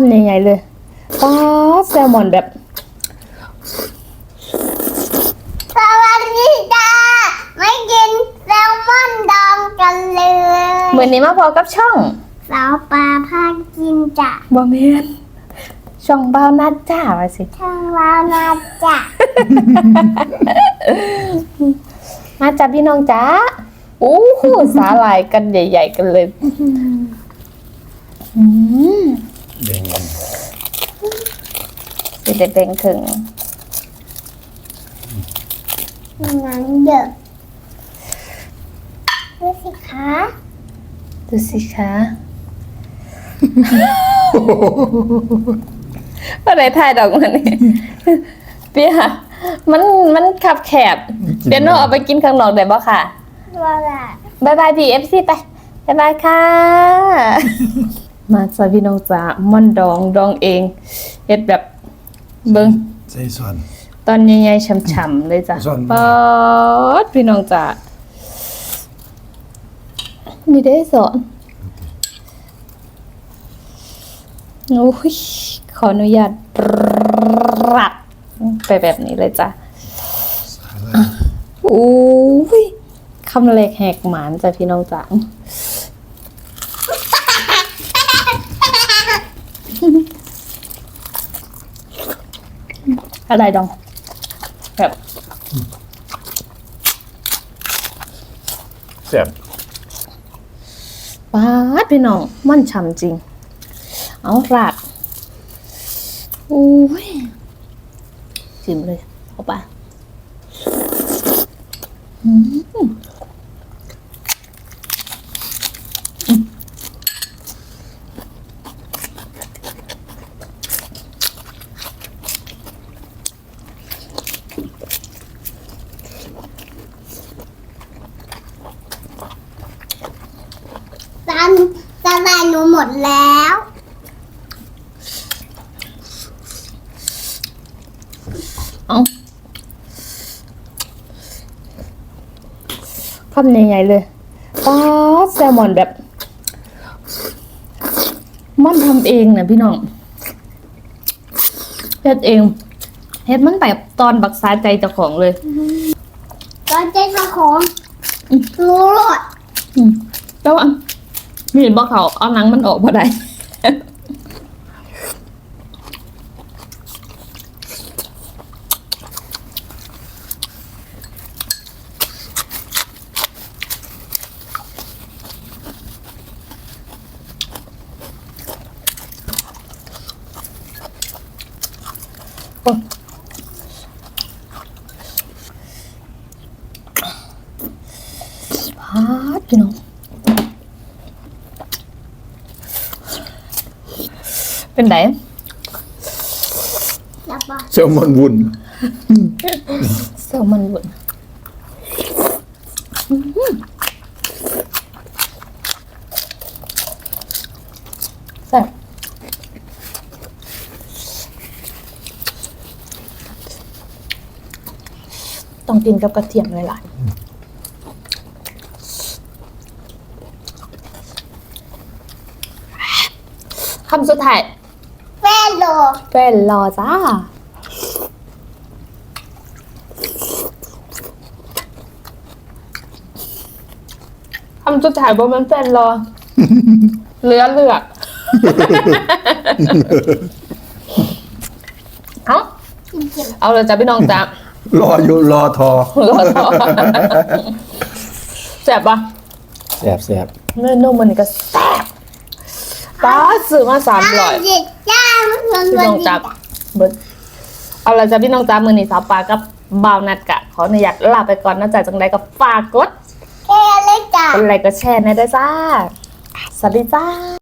ำใหญ่ๆเลยป๊าดแซลมอนแบบสวัสดีจ้าไม่กินแซลมอนดองกันเลยเหมือนนี้มาพอกับช่องสาวปลาพากินจ้ะบอมเมนช่องบ้าวนัดจ้าว่าสิทางวาวนาจ้ะมาจับพี่น้องจ้าอู้หูสาหร่ายกันใหญ่ ๆ กันเลย อืม แบ่งกันสิได้แบ่งถึงหนังเยอะดูสิคะดูสิคะอะไรถ่ายดอกมันนี่เปียมันมันขับแคบเปียโนเอาไปกินข้างนอกได้บ่ค่ะว่าละบายบายพีเอฟซีไปบายบายค่ะ มาสวัสดีน้องจ๋าม่อนดองดองเองเฮ็ดแบบเบิงใส่ส่วน ตอนใหญ่ๆช่ำๆเลยจ้ะส่วน ปอดพี่น้องจ๋ามีได้สอนโอ้ยขออนุญาตรัดไปแบบนี้เลยจ้ะสาหร่ายโอ้ยคำเล็กแหกหมานจ้ะพี่น้องจ๋า อะไรดองแบบแซ่บป้าดพี่น้องมันฉ่ำจริง เอาราดโอ้ยจิ้มเลย เอาไปอืมตันสลายหนูห มดแล้ว เอาคำใหญ่ๆเลยป้าดแซลมอนแบบ มันทำเองนะพี่น้องเฮ็ดเองเฮ็ดมันแบบตอนบักษาใจเจ้าของเลย ตอนใจข้าของรู้รสอืมแต่ว่า มีดบอกเขาเอาหนังมันออกพอได้โอ้พาดพี่น้อง เป็นไงแล้วปะแซลมอนวุ้นเซลมันบุญแซ่บต้องกินกับกระเทียมหลายๆคำสุดท้าย เฟลโลแฟนรอจ้า คำสุดท้ายบอกมันแฟนรอ เหลือเลือกเอาเอาเลยจ้ะพี่น้องจ้ะรออยู่รอทอรอต่อแซ่บปะแซ่บแซ่บเนื้อนุ่มมันก็แซ่บป้าซื้อมาสามร้อย เด็ดจ้ามันเหมือน พี่วันน้องนี้จับเบิดเอาละจ้ะพี่น้องจ้ามือนี้สาวปลากับบ่าวนัดกะ ขออนุญาตลาไปก่อนนะจ๊ะจังใดก็ฝากกดแค่เล็กจ้ากดไลค์กดแชร์นะเด้อจ้าสวัสดีจ้า